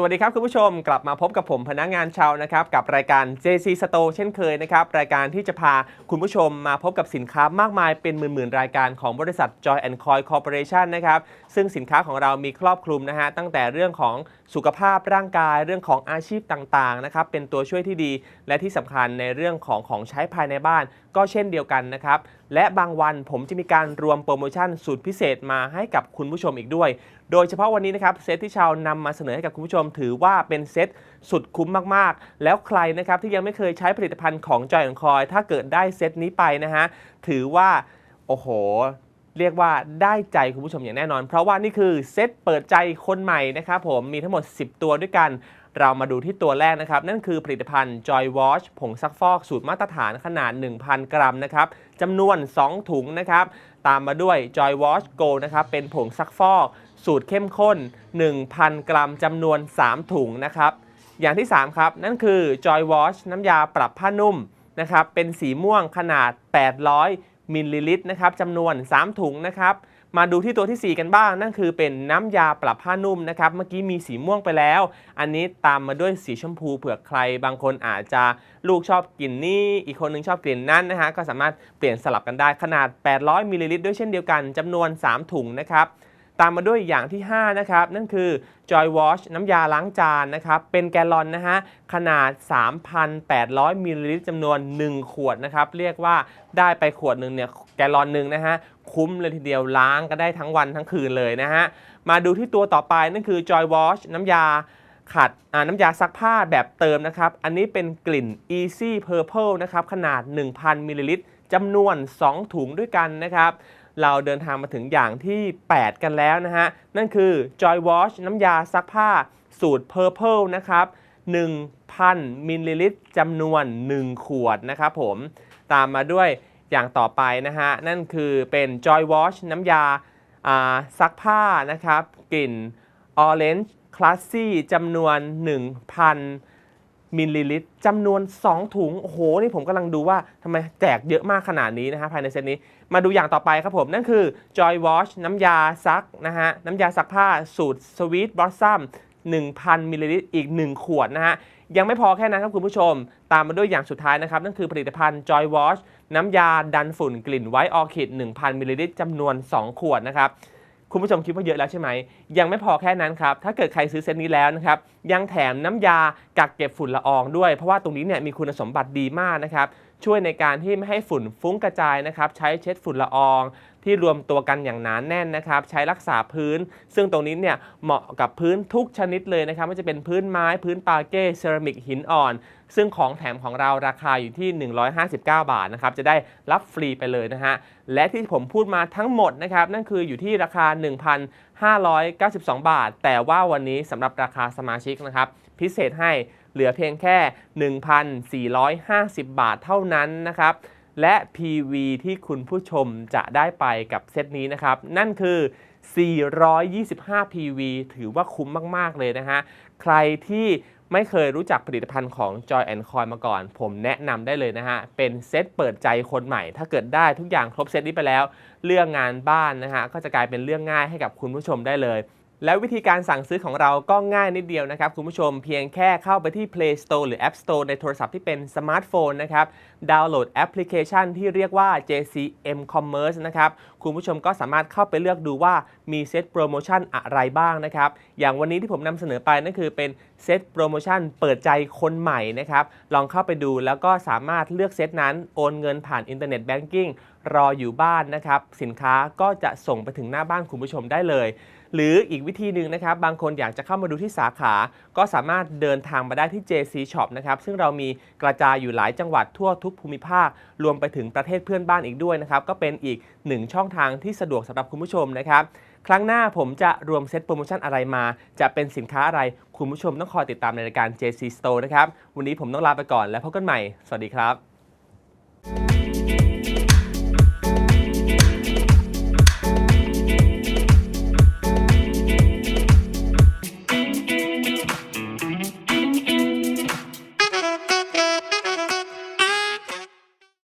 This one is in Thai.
สวัสดีครับคุณผู้ชมกลับมาพบกับผมพนักงานชาวนะครับกับรายการ JC Store เช่นเคยนะครับรายการที่จะพาคุณผู้ชมมาพบกับสินค้ามากมายเป็นหมื่นๆรายการของบริษัท Joy and Coy Corporation นะครับซึ่งสินค้าของเรามีครอบคลุมนะฮะตั้งแต่เรื่องของ สุขภาพร่างกายเรื่องของอาชีพต่างๆนะครับเป็นตัวช่วยที่ดี และที่สำคัญในเรื่องของของใช้ภายในบ้าน ก็เช่นเดียวกันนะครับและบางวันผมจะมีการรวมโปรโมชั่นสุดพิเศษมาให้กับคุณผู้ชมอีกด้วย โดยเฉพาะวันนี้นะครับเซตที่ชาวนำมาเสนอให้กับคุณผู้ชม ถือว่าเป็นเซตสุดคุ้มมากๆ แล้วใครนะครับที่ยังไม่เคยใช้ผลิตภัณฑ์ของจอยของคอย ถ้าเกิดได้เซตนี้ไปนะฮะถือว่าโอ้โห เรียกว่าได้ใจคุณผู้ชมอย่างแน่นอน เพราะว่านี่คือเซตเปิดใจคนใหม่นะครับผมมีทั้งหมด 10 ตัวด้วยกัน เรามาดูที่ตัวแรกนะครับ นั่นคือผลิตภัณฑ์ Joy Wash ผงซักฟอกสูตรมาตรฐานขนาด 1,000 กรัมนะครับจำนวน 2 ถุงนะครับ ตามมาด้วย Joy Wash Go นะครับเป็นผงซักฟอก สูตรเข้มข้น 1,000 กรัมจำนวน 3 ถุงนะครับอย่างที่ 3 ครับ นั่นคือ Joy Wash น้ำยาปรับผ้านุ่มนะครับเป็นสีม่วงขนาด 800 มิลลิลิตรนะครับจำนวน 3 ถุงนะครับ มาดูที่ตัวทีสี่ 4 กันบ้าง นั่นคือเป็นน้ำยาปรับผ้านุ่มนะครับ เมื่อกี้มีสีม่วงไปแล้ว อันนี้ตามมาด้วยสีชมพูเผื่อใคร บางคนอาจจะลูกชอบกลิ่นนี้อีกคนหนึงชอบกลิ่นนั้นนะฮะ ก็สามารถเปลี่ยนสลับกันได้ ขนาด 800มิลลิลิตรด้วยเช่นเดียวกันจำนวน 3 ถุงนะครับ ตามมาด้วยอย่างที่ 5 นะครับ นั่นคือ Joy Wash น้ำยาล้างจานนะครับ เป็นแกลลอนนะฮะ ขนาด 3,800มิลลิลิตรจำนวน 1 ขวดนะครับ เรียกว่าได้ไปขวดหนึ่งเนี่ย แกลลอนหนึ่งนะฮะ คุ้มเลยทีเดียวล้างก็ได้ทั้งวันทั้งคืนเลยนะฮะ มาดูที่ตัวต่อไปนั่นคือ Joy Wash น้ำยาขัดน้ำยาซักผ้าแบบเติมนะครับ อันนี้เป็นกลิ่น Easy Purple นะครับ ขนาด 1,000มิลลิลิตรจำนวน 2 ถุงด้วยกันนะครับ เราเดินทางมาถึงอย่างที่ 8 กันแล้วนะฮะ นั่นคือ Joy Wash น้ำยาซักผ้าสูตร Purple นะครับ 1,000 มิลลิลิตรจำนวน 1 ขวดนะครับผมตามมาด้วยอย่างต่อไปนะฮะ นั่นคือเป็น Joy Wash น้ำยาซักผ้านะครับ กลิ่น Orange Classy จำนวน 1,000 มิลลิลิตรจำนวน 2 ถุง โอ้โห นี่ผมกำลังดูว่าทำไมแจกเยอะมากขนาดนี้นะฮะภายในเซตนี้ มาดูอย่างต่อไปครับผม นั่นคือ Joy Wash น้ำยาซักนะฮะ น้ำยาซักผ้าสูตร Sweet Blossom 1,000มิลลิลิตรอีก 1 ขวดนะฮะ ยังไม่พอแค่นั้นครับคุณผู้ชม ตามมาด้วยอย่างสุดท้ายนะครับ นั่นคือผลิตภัณฑ์ Joy Wash น้ำยาดันฝุ่นกลิ่นไวท์ออคิด1,000มิลลิลิตรจำนวน 2 ขวดนะครับ คุณผู้ชมคิดว่าเยอะแล้วใช่ไหม ยังไม่พอแค่นั้นครับ ถ้าเกิดใครซื้อเซตนี้แล้วนะครับ ยังแถมน้ำยากักเก็บฝุ่นละอองด้วย เพราะว่าตรงนี้เนี่ยมีคุณสมบัติดีมากนะครับ ช่วยในการที่ไม่ให้ฝุ่นฟุ้งกระจายนะครับใช้เช็ดฝุ่นละอองที่รวมตัวกันอย่างหนานแน่นนะครับ ใช้รักษาพื้น ซึ่งตรงนี้เนี่ยเหมาะกับพื้นทุกชนิดเลยนะครับไม่ว่าจะเป็นพื้นไม้พื้นปาเก้เซรามิกหินอ่อน ซึ่งของแถมของเราราคาอยู่ที่ 159 บาทนะครับจะได้รับฟรีไปเลยนะฮะและที่ผมพูดมาทั้งหมดนะครับนั่นคืออยู่ที่ราคา 1,592 บาท แต่ว่าวันนี้สำหรับราคาสมาชิกนะครับพิเศษให้ เหลือเพียงแค่ 1,450 บาทเท่านั้นนะครับ และ PV ที่คุณผู้ชมจะได้ไปกับเซตนี้นะครับ นั่นคือ 425 PV ถือว่าคุ้มมาก ๆ เลยนะฮะ ใครที่ไม่เคยรู้จักผลิตภัณฑ์ของ Joy and Coin มาก่อน ผมแนะนำได้เลยนะฮะ เป็นเซตเปิดใจคนใหม่ ถ้าเกิดได้ทุกอย่างครบเซตนี้ไปแล้ว เรื่องงานบ้านนะฮะ ก็จะกลายเป็นเรื่องง่ายให้กับคุณผู้ชมได้เลย แล้ววิธีการสั่งซื้อของเราก็ง่ายนิดเดียวนะครับคุณผู้ชมเพียงแค่เข้าไปที่ Play Store หรือ App Store ในโทรศัพท์ที่เป็นสมาร์ทโฟนนะครับดาวน์โหลดแอปพลิเคชันที่เรียกว่า JCM Commerce นะครับคุณผู้ชมก็สามารถเข้าไปเลือกดูว่ามีเซตโปรโมชั่นอะไรบ้างนะครับอย่างวันนี้ที่ผมนำเสนอไปนั่นคือเป็นเซตโปรโมชั่นเปิดใจคนใหม่นะครับลองเข้าไปดูแล้วก็สามารถเลือกเซตนั้นโอนเงินผ่านอินเทอร์เน็ตแบงกิ้งรออยู่บ้านนะครับสินค้าก็จะส่งไปถึงหน้าบ้านคุณผู้ชมได้เลย หรืออีกวิธีหนึ่งนะครับ บางคนอยากจะเข้ามาดูที่สาขา ก็สามารถเดินทางมาได้ที่ JC Shop นะครับ ซึ่งเรามีกระจายอยู่หลายจังหวัดทั่วทุกภูมิภาค รวมไปถึงประเทศเพื่อนบ้านอีกด้วยนะครับ ก็เป็นอีกหนึ่งช่องทางที่สะดวกสำหรับคุณผู้ชมนะครับ ครั้งหน้าผมจะรวมเซตโปรโมชั่นอะไรมา จะเป็นสินค้าอะไร คุณผู้ชมต้องคอยติดตามในรายการ JC Store นะครับ วันนี้ผมต้องลาไปก่อน แล้วพบกันใหม่ สวัสดีครับ